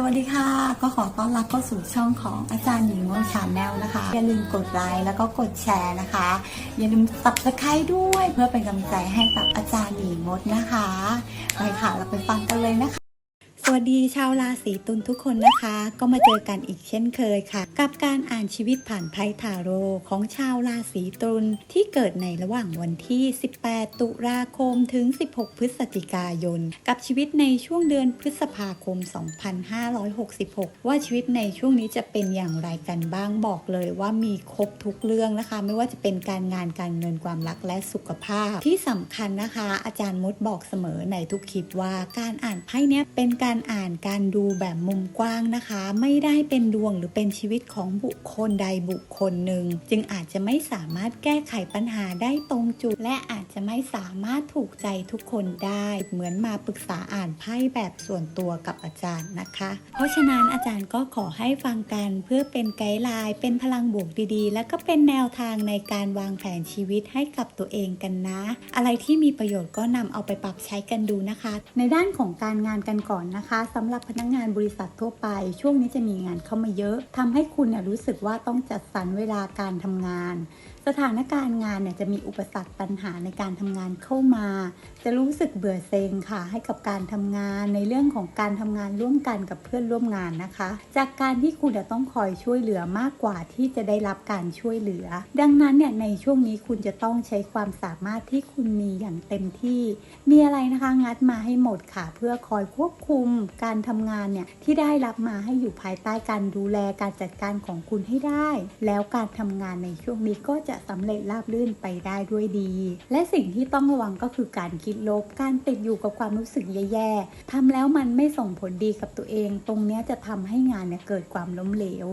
สวัสดีค่ะ ก็ขอต้อนรับเข้าสู่ช่องของอาจารย์หญิงโมชาแนลนะคะ อย่าลืมกดไลค์แล้วก็กดแชร์นะคะ อย่าลืมสับสไครด้วยเพื่อเป็นกำลังใจให้กับอาจารย์หญิงมดนะคะ ไปค่ะเราไปฟังกันเลยนะคะ วัสดีชาวราศีตุลทุกคนนะคะ ก็มาเจอกันอีกเช่นเคยค่ะ กับการอ่านชีวิตผ่านไพ่ทาโร่ของชาวราศีตุลที่เกิดในระหว่างวันที่ 18 ตุลาคมถึง 16 พฤศจิกายน กับชีวิตในช่วงเดือนพฤษภาคม 2566 ว่าชีวิตในช่วงนี้จะเป็นอย่างไรกันบ้างบอกเลยว่ามีครบทุกเรื่องนะคะ ไม่ว่าจะเป็นการงานการเงินความรักและสุขภาพ ที่สำคัญนะคะ อาจารย์มดบอกเสมอในทุกคลิปว่าการอ่านไพ่เนี้ยเป็นการการอ่านการดูแบบมุมกว้างนะคะ ไม่ได้เป็นดวงหรือเป็นชีวิตของบุคคลใดบุคคลหนึ่ง จึงอาจจะไม่สามารถแก้ไขปัญหาได้ตรงจุด และอาจจะไม่สามารถถูกใจทุกคนได้ เหมือนมาปรึกษาอ่านไพ่แบบส่วนตัวกับอาจารย์นะคะ เพราะฉะนั้นอาจารย์ก็ขอให้ฟังกันเพื่อเป็นไกด์ไลน์เป็นพลังบวกดีๆ และก็เป็นแนวทางในการวางแผนชีวิตให้กับตัวเองกันนะ อะไรที่มีประโยชน์ก็นำเอาไปปรับใช้กันดูนะคะ ในด้านของการงานกันก่อนนะคะสำหรับพนักงานบริษัททั่วไป ช่วงนี้จะมีงานเข้ามาเยอะทำให้คุณเนี่ยรู้สึกว่าต้องจัดสรรเวลาการทำงาน สถานการณ์งานเนี่ยจะมีอุปสรรคปัญหาในการทำงานเข้ามา จะรู้สึกเบื่อเซ็งค่ะ ให้กับการทำงานในเรื่องของการทำงานร่วมกันกับเพื่อนร่วมงานนะคะ จากการที่คุณจะต้องคอยช่วยเหลือมากกว่าที่จะได้รับการช่วยเหลือ ดังนั้นเนี่ยในช่วงนี้คุณจะต้องใช้ความสามารถที่คุณมีอย่างเต็มที่ มีอะไรนะคะงัดมาให้หมดค่ะ เพื่อคอยควบคุมการทำงานเนี่ยที่ได้รับมาให้อยู่ภายใต้การดูแลการจัดการของคุณให้ได้ แล้วการทำงานในช่วงนี้ก็จะสำเร็จราบรื่นไปได้ด้วยดี และสิ่งที่ต้องระวังก็คือการคิดลบ การติดอยู่กับความรู้สึกแย่ๆทำแล้วมันไม่ส่งผลดีกับตัวเอง ตรงนี้จะทำให้งานเนี่ยเกิดความล้มเหลว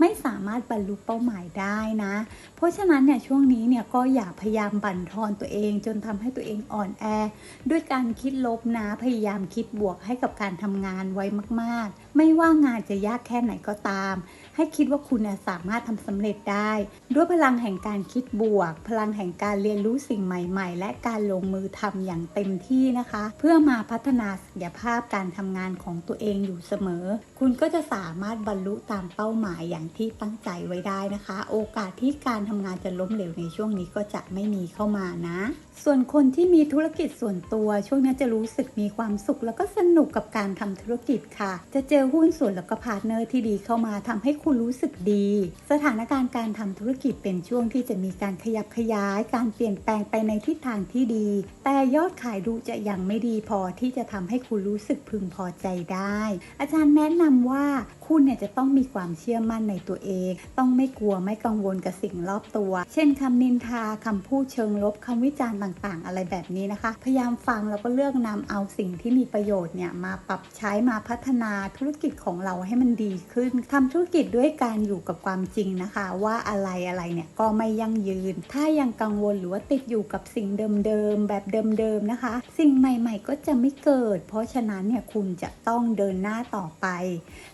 ไม่สามารถบรรลุเป้าหมายได้นะ เพราะฉะนั้นเนี่ยช่วงนี้เนี่ยก็อย่าพยายามบั่นทอนตัวเอง จนทำให้ตัวเองอ่อนแอ ด้วยการคิดลบนะพยายามคิดบวกให้กับการทำงานไว้มากๆไม่ว่างานจะยากแค่ไหนก็ตาม ให้คิดว่าคุณสามารถทำสำเร็จได้ ด้วยพลังแห่งการคิดบวก พลังแห่งการเรียนรู้สิ่งใหม่ ๆ และการลงมือทำอย่างเต็มที่นะคะ เพื่อมาพัฒนาศักยภาพการทำงานของตัวเองอยู่เสมอ คุณก็จะสามารถบรรลุตามเป้าหมายอย่างที่ตั้งใจไว้ได้นะคะ โอกาสที่การทำงานจะล้มเหลวในช่วงนี้ก็จะไม่มีเข้ามานะ ส่วนคนที่มีธุรกิจส่วนตัว ช่วงนี้จะรู้สึกมีความสุข แล้วก็สนุกกับการทำธุรกิจค่ะ จะเจอหุ้นส่วนแล้วก็พาร์ทเนอร์ที่ดีเข้ามาทำให้คุณรู้สึกดี สถานการณ์การทำธุรกิจเป็นช่วงที่จะมีการขยับขยาย การเปลี่ยนแปลงไปในทิศทางที่ดี แต่ยอดขายดูจะยังไม่ดีพอที่จะทำให้คุณรู้สึกพึงพอใจได้ อาจารย์แนะนำว่าคุณเนี่ยจะต้องมีความเชื่อมั่นในตัวเอง ต้องไม่กลัวไม่กังวลกับสิ่งรอบตัว เช่นคำนินทาคำพูดเชิงลบคำวิจารณ์ต่างๆ อะไรแบบนี้นะคะ พยายามฟังแล้วก็เลือกนำเอาสิ่งที่มีประโยชน์เนี่ยมาปรับใช้มาพัฒนาธุรกิจของเราให้มันดีขึ้นทำธุรกิจด้วยการอยู่กับความจริงนะคะ ว่าอะไรอะไรเนี่ยก็ไม่ยั่งยืน ถ้ายังกังวลหรือว่าติดอยู่กับสิ่งเดิมๆแบบเดิมๆนะคะ สิ่งใหม่ๆ ก็จะไม่เกิด เพราะฉะนั้นเนี่ยคุณจะต้องเดินหน้าต่อไป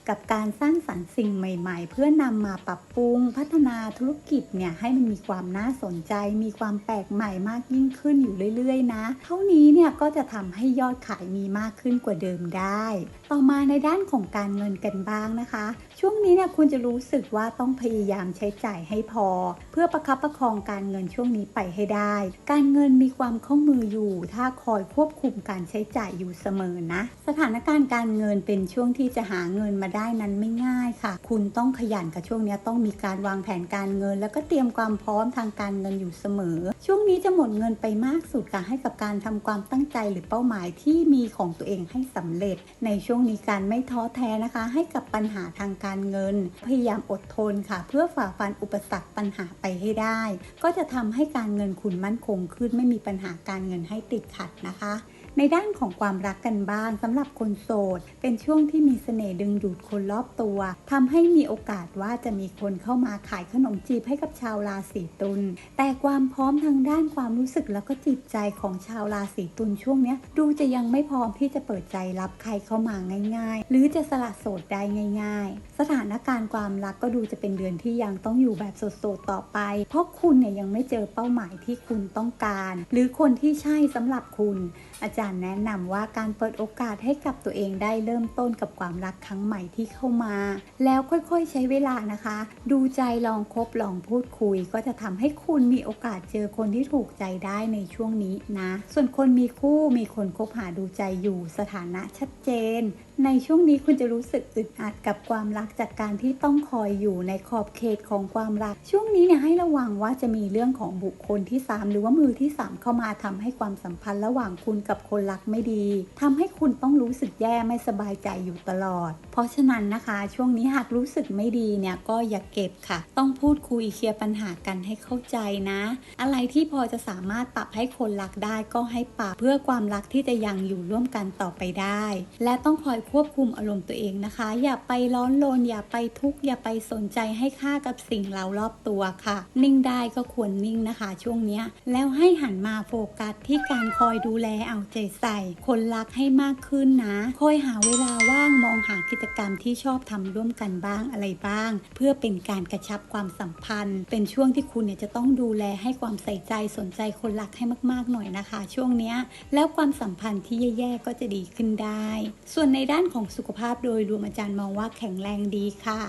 กับการสร้างสรรค์สิ่งใหม่ ๆ เพื่อนำมาปรับปรุง พัฒนาธุรกิจเนี่ยให้มันมีความน่าสนใจ มีความแปลกใหม่มากยิ่งขึ้นอยู่เรื่อยๆนะ เท่านี้เนี่ยก็จะทำให้ยอดขายมีมากขึ้นกว่าเดิมได้ ต่อมาในด้านของการเงินกันบ้างนะคะ ช่วงนี้เนี่ยคุณจะรู้สึกว่าต้องพยายามใช้จ่ายให้พอ เพื่อประคับประคองการเงินช่วงนี้ไปให้ได้ การเงินมีความข้ามืออยู่ ถ้าคอยควบคุมการใช้จ่ายอยู่เสมอนะ สถานการณ์การเงินเป็นช่วงที่จะหาเงินมาได้นั้นไม่ง่ายค่ะ คุณต้องขยันกับช่วงนี้ต้องมีการวางแผนการเงิน แล้วก็เตรียมความพร้อมทางการเงินอยู่เสมอ ช่วงนี้จะหมดเงินไปมากสุดค่ะให้กับการทำความตั้งใจหรือเป้าหมายที่มีของตัวเองให้สำเร็จ ในช่วงนี้การไม่ท้อแท้นะคะ ให้กับปัญหาทางการเงิน พยายามอดทนค่ะ เพื่อฝ่าฟันอุปสรรคปัญหาไปให้ได้ ก็จะทำให้การเงินคุณมั่นคงขึ้น ไม่มีปัญหาการเงินให้ติดขัดนะคะ ในด้านของความรักกันบ้างสำหรับคนโสด เป็นช่วงที่มีเสน่ห์ดึงดูดคนรอบตัวทำให้มีโอกาสว่าจะมีคนเข้ามาขายขนมจีบให้กับชาวราศีตุลแต่ความพร้อมทางด้านความรู้สึกแล้วก็จิตใจของชาวราศีตุลช่วงนี้ดูจะยังไม่พร้อมที่จะเปิดใจรับใครเข้ามาง่าย ๆ หรือจะสละโสดได้ง่าย ๆ สถานการณ์ความรักก็ดูจะเป็นเดือนที่ยังต้องอยู่แบบโสดๆต่อไป เพราะคุณเนี่ยยังไม่เจอเป้าหมายที่คุณต้องการ หรือคนที่ใช่สำหรับคุณอาจารย์ารย์แนะนำว่าการเปิดโอกาสให้กับตัวเองได้เริ่มต้นกับความรักครั้งใหม่ที่เข้ามา แล้วค่อยๆใช้เวลานะคะ ดูใจลองคบลองพูดคุย ก็จะทำให้คุณมีโอกาสเจอคนที่ถูกใจได้ในช่วงนี้นะ ส่วนคนมีคู่มีคนคบหาดูใจอยู่สถานะชัดเจน ในช่วงนี้คุณจะรู้สึกอึดอัดกับความรักจากการที่ต้องคอยอยู่ในขอบเขตของความรัก ช่วงนี้เนี่ยให้ระวังว่าจะมีเรื่องของบุคคลที่ 3 หรือว่ามือที่ 3 เข้ามาทำให้ความสัมพันธ์ระหว่างคุณกับคนรักไม่ดีทำให้คุณต้องรู้สึกแย่ไม่สบายใจอยู่ตลอด เพราะฉะนั้นนะคะ ช่วงนี้หากรู้สึกไม่ดีเนี่ยก็อย่าเก็บค่ะ ต้องพูดคุยเคลียร์ปัญหากันให้เข้าใจนะ อะไรที่พอจะสามารถปรับให้คนรักได้ก็ให้ปรับเพื่อความรักที่จะยังอยู่ร่วมกันต่อไปได้ และต้องคอยควบคุมอารมณ์ตัวเองนะคะ อย่าไปร้อนรนอย่าไปทุกข์อย่าไปสนใจให้ค่ากับสิ่งเรารอบตัวค่ะ นิ่งได้ก็ควรนิ่งนะคะ ช่วงนี้แล้วให้หันมาโฟกัสที่การคอยดูแลเอาใจใส่ คนรักให้มากขึ้นนะคอยหาเวลาว่างมองหากิจกรรมที่ชอบทำร่วมกันบ้างอะไรบ้าง เพื่อเป็นการกระชับความสัมพันธ์ เป็นช่วงที่คุณเนี่ยจะต้องดูแลให้ความใส่ใจสนใจคนรักให้มาก ๆหน่อยนะคะ ช่วงนี้แล้วความสัมพันธ์ที่แย่ๆก็จะดีขึ้นได้ ส่วนในด้านของสุขภาพโดยรวมอาจารย์มองว่าแข็งแรงดีค่ะ